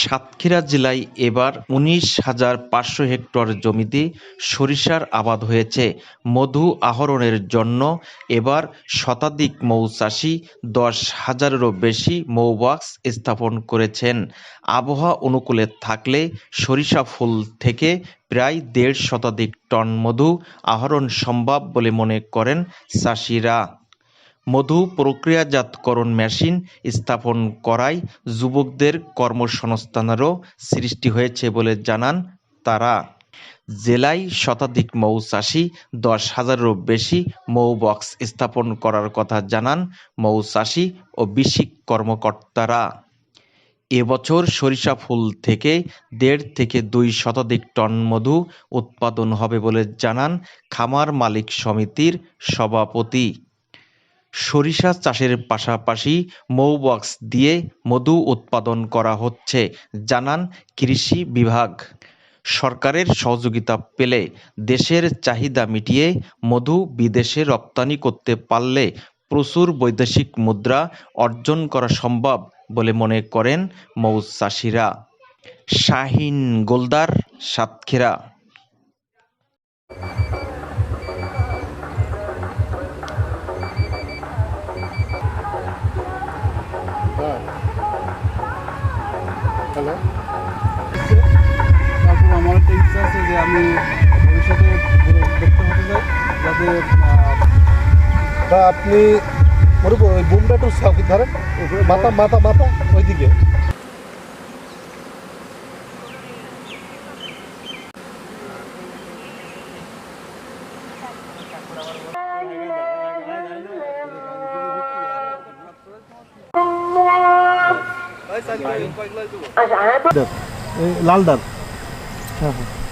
সাতক্ষীরা জেলায় এবার উনিশ হাজার পাঁচশো হেক্টর জমিতে সরিষার আবাদ হয়েছে। মধু আহরণের জন্য এবার শতাধিক মৌচাষি দশ হাজারেরও বেশি মৌবাক্স স্থাপন করেছেন। আবহাওয়া অনুকূলে থাকলে সরিষা ফুল থেকে প্রায় দেড় শতাধিক টন মধু আহরণ সম্ভব বলে মনে করেন চাষিরা। মধু প্রক্রিয়াজাতকরণ মেশিন স্থাপন করায় যুবকদের কর্মসংস্থানেরও সৃষ্টি হয়েছে বলে জানান তারা। জেলায় শতাধিক মৌচাষি, দশ হাজারেরও বেশি মৌবক্স স্থাপন করার কথা জানান মৌচাষি ও বিসিক কর্মকর্তারা। এবছর সরিষা ফুল থেকে দেড় থেকে দুই শতাধিক টন মধু উৎপাদন হবে বলে জানান খামার মালিক সমিতির সভাপতি। সরিষা চাষের পাশাপাশি মৌবক্স দিয়ে মধু উৎপাদন করা হচ্ছে, জানান কৃষি বিভাগ। সরকারের সহযোগিতা পেলে দেশের চাহিদা মিটিয়ে মধু বিদেশে রপ্তানি করতে পারলে প্রচুর বৈদেশিক মুদ্রা অর্জন করা সম্ভব বলে মনে করেন মৌ চাষিরা শাহিন গোলদার, সাতক্ষীরা। তারপর আমার একটা ইচ্ছা আছে যে আমি ভবিষ্যতে দেখতে হতে চাই যাতে আপনি ওই বুমটা একটু ধরেন? মাথা মাথা মাথা ওইদিকে? লাল দাগ হ্যাঁ হ্যাঁ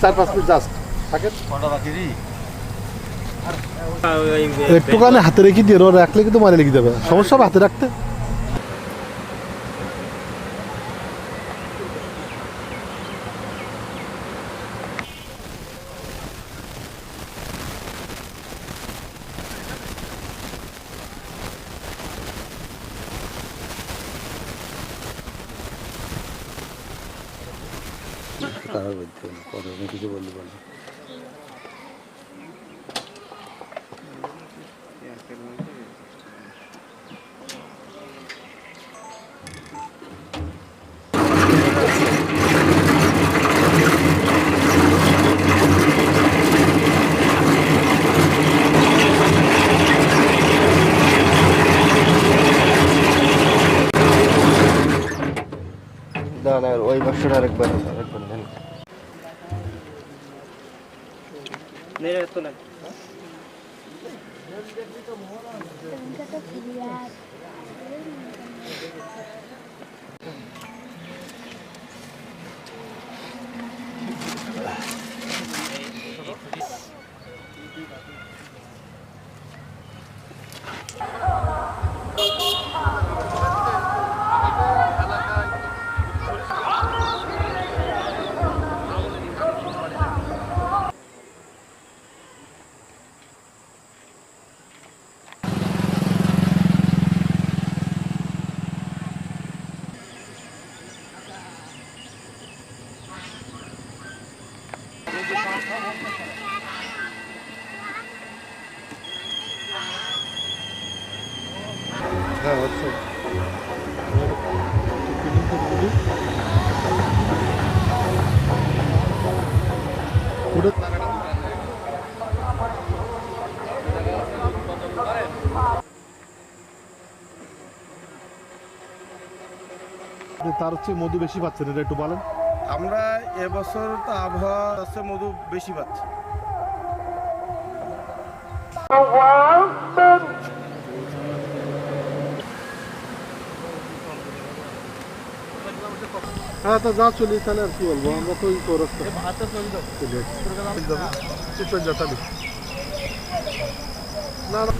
চার পাঁচ মিনিট জাস্ট থাকে? একটুখানি হাতে রেখে দিয়ে রেখলে কিন্তু মারে লিখে দেবে সমস্যা হাতে রাখতে? তারা বলতে পারে কিছু বলতে না দাঁড়ান আর ওই বাক্সটা আরেকবার আরেকবার দেন। তার হচ্ছে মধু বেশি পাচ্ছেন এটা একটু বলেন। আমরা এবছর তো আবহাওয়া হচ্ছে মধু বেশি পাচ্ছি। হ্যাঁ তো যা চলি তাহলে আর কি বলব? আমরা তো ওই রাস্তা চলে না না